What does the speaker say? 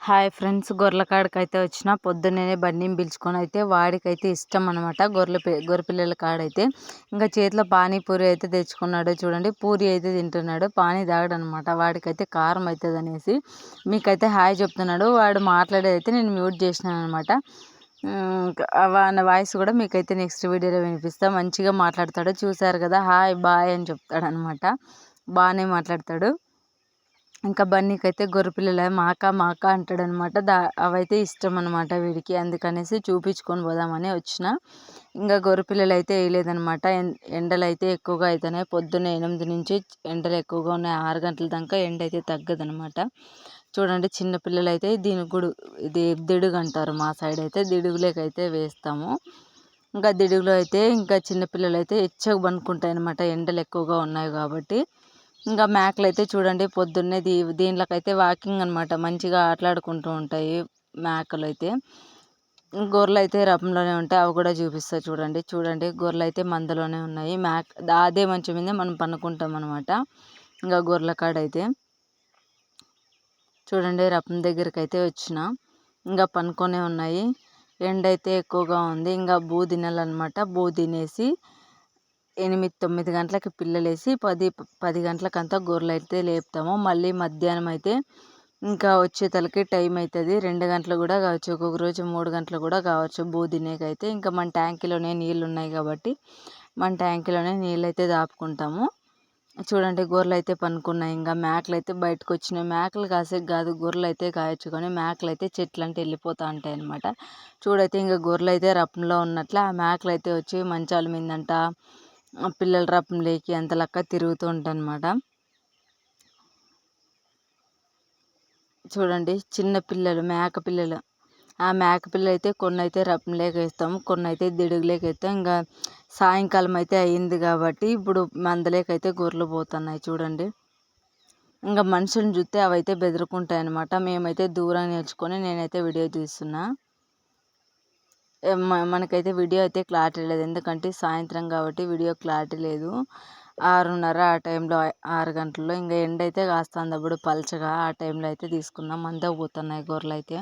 Hi friends గొర్రెల అయితే వచ్చిన పొద్దున్నే బండిని పిలుచుకొని అయితే వాడికైతే ఇష్టం అనమాట గొర్రెల గొర్రె పిల్లల కాడైతే. ఇంకా చేతిలో పానీపూరి అయితే తెచ్చుకున్నాడు చూడండి పూరి అయితే తింటున్నాడు పానీ తాగడనమాట వాడికైతే కారం అవుతుంది అనేసి మీకైతే హాయ్ చెప్తున్నాడు వాడు మాట్లాడేదైతే నేను మ్యూట్ చేసినాను అనమాట వాన వాయిస్ కూడా మీకైతే నెక్స్ట్ వీడియోలో వినిపిస్తా. మంచిగా మాట్లాడతాడు చూసారు కదా హాయ్ బాయ్ అని చెప్తాడు అనమాట బాగానే మాట్లాడతాడు. ఇంకా బన్నీకి అయితే గొర్రెపిల్లలు మాకా అంటాడు అంటాడనమాట. దా అవైతే ఇష్టం అనమాట వీడికి. అందుకనేసి చూపించుకొని పోదామని వచ్చిన. ఇంకా గొర్రెపిల్లలు అయితే వేయలేదనమాట. ఎండలు అయితే ఎక్కువగా అవుతున్నాయి పొద్దున్న ఎనిమిది నుంచి ఎండలు ఎక్కువగా ఉన్నాయి. ఆరు గంటల దాకా ఎండ అయితే తగ్గదనమాట. చూడండి చిన్నపిల్లలు అయితే దీని గుడు ఇది దిడుగు అంటారు మా సైడ్ అయితే. దిడుగులేకైతే వేస్తాము. ఇంకా దిడుగులో అయితే ఇంకా చిన్నపిల్లలు అయితే ఎచ్చగా పనుకుంటాయి అనమాట ఎండలు ఎక్కువగా ఉన్నాయి కాబట్టి. ఇంకా మేకలు అయితే చూడండి పొద్దున్నే దీ దీంట్లోకైతే వాకింగ్ అనమాట మంచిగా ఆటలాడుకుంటూ ఉంటాయి మేకలు అయితే. గొర్రెలు అయితే రపంలోనే ఉంటాయి అవి కూడా చూపిస్తా చూడండి. చూడండి గొర్రెలు అయితే మందలోనే ఉన్నాయి. మేక అదే మంచం మీద మనం పనుకుంటాం అనమాట ఇంకా గొర్రెల కాడ అయితే. చూడండి రపం దగ్గరికి అయితే వచ్చిన. ఇంకా పనుకొనే ఉన్నాయి. ఎండ అయితే ఎక్కువగా ఉంది. ఇంకా బూ తినాలన్నమాట. బూ తినేసి ఎనిమిది తొమ్మిది గంటలకి పిల్లలేసి పది పది గంటలకంతా గొర్రెలు అయితే లేపుతాము. మళ్ళీ మధ్యాహ్నం అయితే ఇంకా వచ్చేతలకి టైం అవుతుంది రెండు గంటలు కూడా కావచ్చు. ఒక్కొక్క రోజు మూడు గంటలు కూడా కావచ్చు. బూ అయితే ఇంకా మన ట్యాంకీలోనే నీళ్ళు ఉన్నాయి కాబట్టి మన ట్యాంకీలోనే నీళ్ళు అయితే దాపుకుంటాము. చూడండి గొర్రెలు అయితే పనుకున్నాయి. ఇంకా మేకలు అయితే బయటకు వచ్చినాయి మేకలు కాసేపు కాదు గొర్రెలు అయితే కాయొచ్చుకొని మేకలు అయితే చెట్లు అంటే వెళ్ళిపోతూ ఉంటాయి అనమాట చూడైతే ఇంకా గొర్రెలు అయితే రప్పంలో ఉన్నట్లు ఆ మేకలు అయితే వచ్చి మంచాల మీదంట పిల్లల రపం లేకి అంత లెక్క తిరుగుతూ అనమాట చూడండి చిన్న పిల్లలు మేక పిల్లలు. ఆ మేక పిల్లలు అయితే కొన్ని అయితే రపం లేక కొన్ని అయితే దిడుగు లేకేస్తాం ఇంకా సాయంకాలం అయితే అయింది కాబట్టి ఇప్పుడు మందలేకైతే గొర్రెలు పోతున్నాయి చూడండి. ఇంకా మనుషులను చూస్తే అవి అయితే బెదురుకుంటాయి అనమాట మేమైతే దూరం నేర్చుకొని నేనైతే వీడియో తీస్తున్నా. మనకైతే వీడియో అయితే క్లారిటీ లేదు. ఎందుకంటే సాయంత్రం కాబట్టి వీడియో క్లారిటీ లేదు. ఆరున్నర ఆ టైంలో ఆరు గంటల్లో. ఇంకా ఎండ అయితే కాస్తుంది అప్పుడు పలచగా ఆ టైంలో అయితే తీసుకున్నాం అంతా పోతున్నాయి గొర్రెలు అయితే